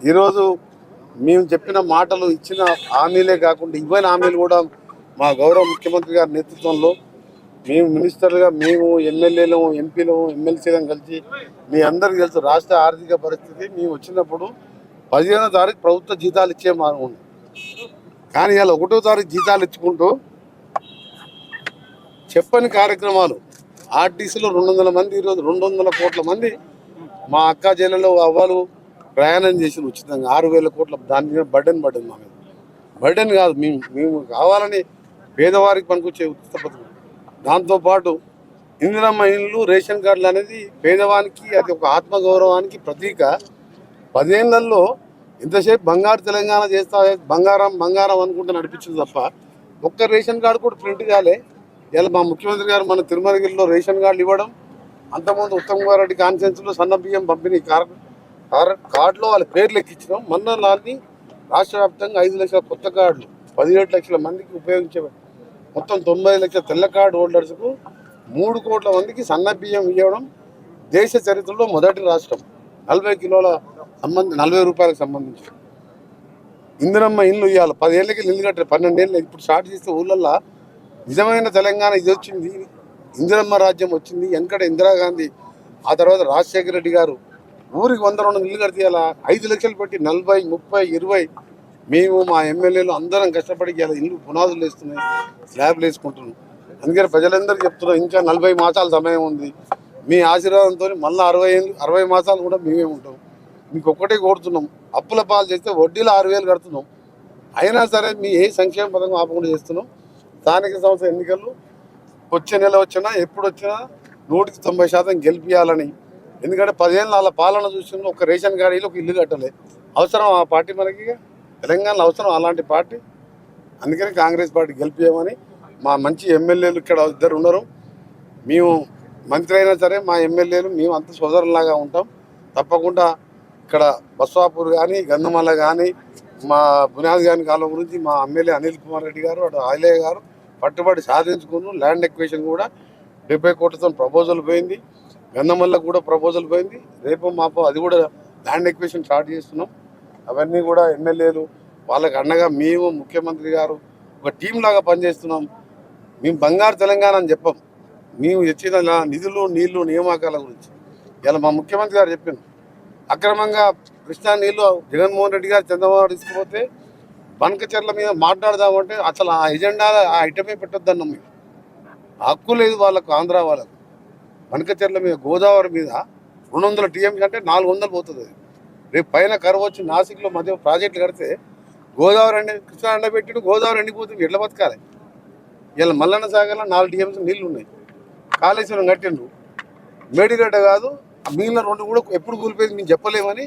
ఈరోజు మేము చెప్పిన మాటలు ఇచ్చిన హామీలే కాకుండా ఇవ్వని హామీలు కూడా మా గౌరవ ముఖ్యమంత్రి గారి నేతృత్వంలో మేము మినిస్టర్లుగా మేము ఎమ్మెల్యేలు ఎంపీలు ఎమ్మెల్సీలను కలిసి మీ అందరికి తెలుసు రాష్ట్ర ఆర్థిక పరిస్థితి మేము వచ్చినప్పుడు పదిహేనో తారీఖు ప్రభుత్వ జీతాలు ఇచ్చే మార్గం కానీ ఇలా ఒకటో తారీఖు జీతాలు ఇచ్చుకుంటూ చెప్పని కార్యక్రమాలు ఆర్టీసీలో రెండు వందల మంది ఈరోజు రెండు వందల కోట్ల మంది మా అక్క జైలలో అవ్వలు ప్రయాణం చేసి ఉచితంగా ఆరు వేల కోట్ల దాని మీద బర్డెన్ పడ్డది మా మీద. బర్డెన్ కాదు మేము మేము కావాలని పేదవారికి పనికొచ్చే ఉచిత పథకం. దాంతోపాటు ఇందిరమ్మ ఇల్లు రేషన్ కార్డులు అనేది పేదవానికి అది ఒక ఆత్మగౌరవానికి ప్రతీక. పదేళ్ళలో ఇంతసేపు బంగారు తెలంగాణ చేస్తా బంగారం బంగారం అనుకుంటే నడిపించింది తప్ప ఒక్క రేషన్ కార్డు కూడా ప్రింట్ కాలే. ఇలా మా ముఖ్యమంత్రి గారు మన తిరుమలగిరిలో రేషన్ కార్డులు ఇవ్వడం అంతకుముందు ఉత్తమ్ కుమార్ రెడ్డి కాన్ఫరెన్స్లో సన్న బియ్యం పంపిణీ కారణం కార్డులో వాళ్ళ పేర్లు లెక్కించడం మొన్న నాన్ని రాష్ట్ర వ్యాప్తంగా ఐదు లక్షల కొత్త కార్డులు పదిహేడు లక్షల మందికి ఉపయోగించే మొత్తం తొంభై లక్షల తెల్ల కార్డు హోల్డర్స్కు మూడు కోట్ల మందికి సన్న బియ్యం ఇవ్వడం దేశ చరిత్రలో మొదటి రాష్ట్రం. నలభై కిలోల సంబంధ నలభై రూపాయలకు సంబంధించి. ఇందిరమ్మ ఇల్లు ఇవ్వాలి పదేళ్ళకి ఇల్లు కట్టారు. పన్నెండేళ్ళు ఇప్పుడు స్టార్ట్ చేస్తే ఊళ్ళల్లో నిజమైన తెలంగాణ ఇది వచ్చింది. ఇందిరమ్మ రాజ్యం వచ్చింది. వెనకట ఇందిరాగాంధీ ఆ తర్వాత రాజశేఖర రెడ్డి గారు ఊరికి వంద రెండు ఇల్లు కడితే ఐదు లక్షలు పెట్టి నలభై ముప్పై ఇరవై. మేము మా ఎమ్మెల్యేలు అందరం కష్టపడి ఇలా ఇల్లు పునాదులు వేస్తున్నాయి స్లాబ్లు వేసుకుంటున్నాం. అందుకని ప్రజలందరూ చెప్తున్నాం ఇంకా నలభై మాసాల సమయం ఉంది. మీ ఆశీర్వాదంతో మళ్ళీ అరవై అరవై మాసాలు కూడా మేమే ఉంటాం. మీకు ఒక్కటే కోరుతున్నాం అప్పుల పాలు చేస్తే వడ్డీలు ఆరు వేలు కడుతున్నాం. అయినా సరే మీ ఏ సంక్షేమ పథకం ఆపకుండా చేస్తున్నాం. స్థానిక సంస్థ ఎన్నికలు వచ్చే నెల వచ్చినా ఎప్పుడు వచ్చినా నూటికి తొంభై శాతం గెలిపించాలని ఎందుకంటే పదిహేను వాళ్ళ పాలన చూసిన ఒక రేషన్ కార్డులో ఒక ఇల్లు కట్టలే. అవసరం ఆ పార్టీ మనకి తెలంగాణలో అవసరం అలాంటి పార్టీ? అందుకని కాంగ్రెస్ పార్టీ గెలిపించమని మా మంచి ఎమ్మెల్యేలు ఇక్కడ ఇద్దరు ఉన్నారు. మేము మంత్రి అయినా సరే మా ఎమ్మెల్యేలు మేము అంత సోదరులాగా ఉంటాం. తప్పకుండా ఇక్కడ బస్వాపూర్ కానీ గంధమల్ల కానీ మా బునాది గాని కాలం గురించి మా ఎమ్మెల్యే అనిల్ కుమార్ రెడ్డి గారు అటు ఆయిలయ్య గారు పట్టుబడి సాధించుకున్నారు. ల్యాండ్ ఎక్వేషన్ కూడా డెబ్బై కోట్లతో ప్రపోజల్ పోయింది. గంధమల్ల కూడా ప్రపోజల్ పోయింది. రేపు మాపో అది కూడా ల్యాండ్ ఎక్విషన్ స్టార్ట్ చేస్తున్నాం. అవన్నీ కూడా ఎమ్మెల్యేలు వాళ్ళకి అండగా మేము ముఖ్యమంత్రి గారు ఒక టీం లాగా పనిచేస్తున్నాం. మేము బంగారు తెలంగాణ అని చెప్పాం. మేము ఇచ్చిన నిధులు నీళ్ళు నియామకాల గురించి. ఇలా మా ముఖ్యమంత్రి గారు చెప్పింది అక్రమంగా కృష్ణా నీళ్ళు జగన్మోహన్ రెడ్డి గారు చంద్రబాబు నాయుడు తీసుకుపోతే బనకచర్ల మీద మాట్లాడదామంటే అసలు ఆ ఎజెండా ఆ ఐటమే పెట్టొద్దన్నాం మేము. హక్కు లేదు వాళ్ళకు ఆంధ్ర వాళ్ళకు. వనకచెర్ల మీద గోదావరి మీద రెండు వందల టీఎంసీ అంటే నాలుగు వందలు పోతుంది. అది రేపు పైన కరువు వచ్చి నాసిక్లో మధ్య ప్రాజెక్టులు కడితే గోదావరి ఎండ కృష్ణా ఎండబెట్టి గోదావరి ఎండిపోతుంది ఎట్లా బతకాలి? ఇలా మల్లన్న సాగర్లో నాలుగు టీఎంసీ నీళ్ళు ఉన్నాయి. కాళేశ్వరం కట్టిండ్రు. మేడిగడ్డ కాదు ఆ మిగిలిన రెండు కూడా ఎప్పుడు కూలిపోయింది మేము చెప్పలేమని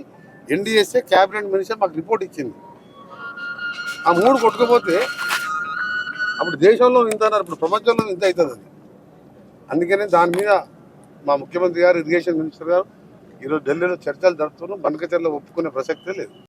ఎన్డీఎస్ఏ క్యాబినెట్ మినిస్టర్ మాకు రిపోర్ట్ ఇచ్చింది. ఆ మూడు కొట్టుకుపోతే అప్పుడు దేశంలో ఇంత అన్నారు ఇప్పుడు ప్రపంచంలో ఇంత అవుతుంది అది. అందుకనే దాని మీద మా ముఖ్యమంత్రి గారు ఇరిగేషన్ మినిస్టర్ గారు ఈరోజు ఢిల్లీలో చర్చలు జరుపుతున్నాం బనకచర్లో ఒప్పుకునే ప్రసక్తే లేదు.